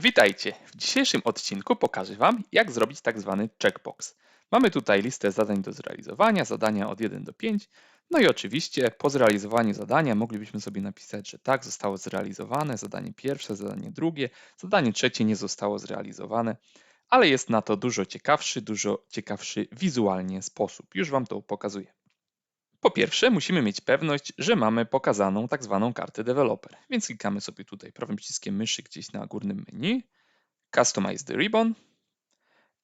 Witajcie! W dzisiejszym odcinku pokażę Wam, jak zrobić tak zwany checkbox. Mamy tutaj listę zadań do zrealizowania, zadania od 1 do 5. No i oczywiście po zrealizowaniu zadania moglibyśmy sobie napisać, że tak, zostało zrealizowane, zadanie pierwsze, zadanie drugie, zadanie trzecie nie zostało zrealizowane, ale jest na to dużo ciekawszy, dużo ciekawszy wizualnie sposób. Już Wam to pokazuję. Po pierwsze, musimy mieć pewność, że mamy pokazaną tak zwaną kartę developer, więc klikamy sobie tutaj prawym przyciskiem myszy gdzieś na górnym menu, Customize the ribbon.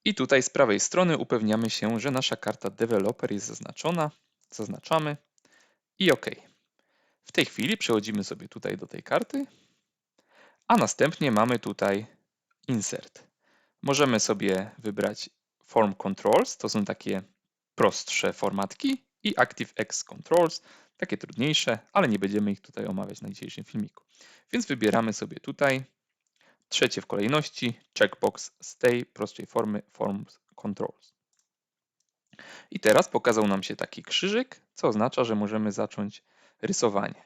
I tutaj z prawej strony upewniamy się, że nasza karta developer jest zaznaczona, zaznaczamy. I OK. W tej chwili przechodzimy sobie tutaj do tej karty, a następnie mamy tutaj Insert. Możemy sobie wybrać Form Controls, to są takie prostsze formatki, i ActiveX Controls, takie trudniejsze, ale nie będziemy ich tutaj omawiać na dzisiejszym filmiku. Więc wybieramy sobie tutaj trzecie w kolejności checkbox z tej prostej formy Forms Controls. I teraz pokazał nam się taki krzyżyk, co oznacza, że możemy zacząć rysowanie.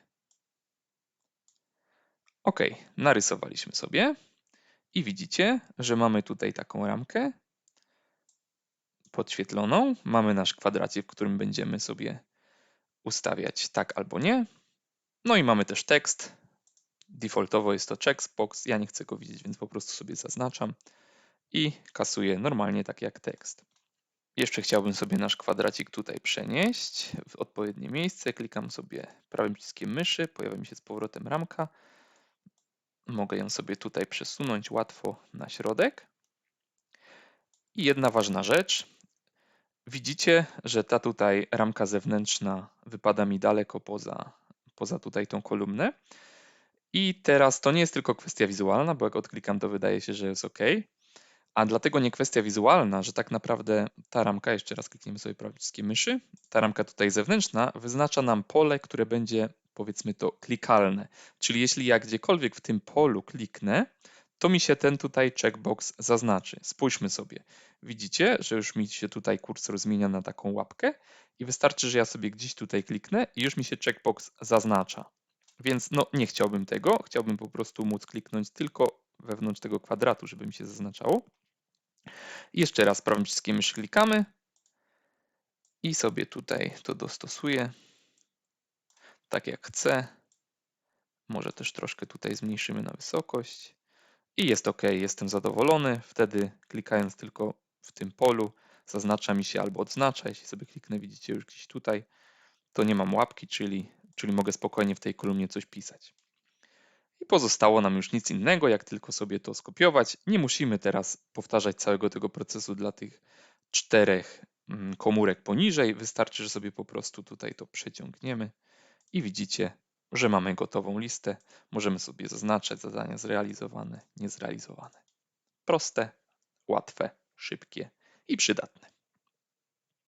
OK, narysowaliśmy sobie i widzicie, że mamy tutaj taką ramkę podświetloną. Mamy nasz kwadracik, w którym będziemy sobie ustawiać tak albo nie. No i mamy też tekst. Defaultowo jest to checkbox. Ja nie chcę go widzieć, więc po prostu sobie zaznaczam i kasuję normalnie tak jak tekst. Jeszcze chciałbym sobie nasz kwadracik tutaj przenieść w odpowiednie miejsce. Klikam sobie prawym przyciskiem myszy, pojawia mi się z powrotem ramka. Mogę ją sobie tutaj przesunąć łatwo na środek. I jedna ważna rzecz, Widzicie, że ta tutaj ramka zewnętrzna wypada mi daleko poza, poza tutaj tą kolumnę. I teraz to nie jest tylko kwestia wizualna, bo jak odklikam, to wydaje się, że jest OK. A dlatego nie kwestia wizualna, że tak naprawdę ta ramka, jeszcze raz klikniemy sobie prawym myszy, ta ramka tutaj zewnętrzna wyznacza nam pole, które będzie powiedzmy to klikalne. Czyli jeśli ja gdziekolwiek w tym polu kliknę, to mi się ten tutaj checkbox zaznaczy. Spójrzmy sobie. Widzicie, że już mi się tutaj kursor zmienia na taką łapkę i wystarczy, że ja sobie gdzieś tutaj kliknę i już mi się checkbox zaznacza. Więc no nie chciałbym tego, chciałbym po prostu móc kliknąć tylko wewnątrz tego kwadratu, żeby mi się zaznaczało. I jeszcze raz prawym przyciskiem klikamy i sobie tutaj to dostosuję tak jak chcę. Może też troszkę tutaj zmniejszymy na wysokość i jest OK, jestem zadowolony. Wtedy klikając tylko w tym polu zaznacza mi się albo odznacza. Jeśli sobie kliknę, widzicie już gdzieś tutaj, to nie mam łapki, czyli, czyli mogę spokojnie w tej kolumnie coś pisać. I pozostało nam już nic innego, jak tylko sobie to skopiować. Nie musimy teraz powtarzać całego tego procesu dla tych czterech mm, komórek poniżej. Wystarczy, że sobie po prostu tutaj to przeciągniemy i widzicie, że mamy gotową listę. Możemy sobie zaznaczać zadania zrealizowane, niezrealizowane. Proste, łatwe, szybkie i przydatne.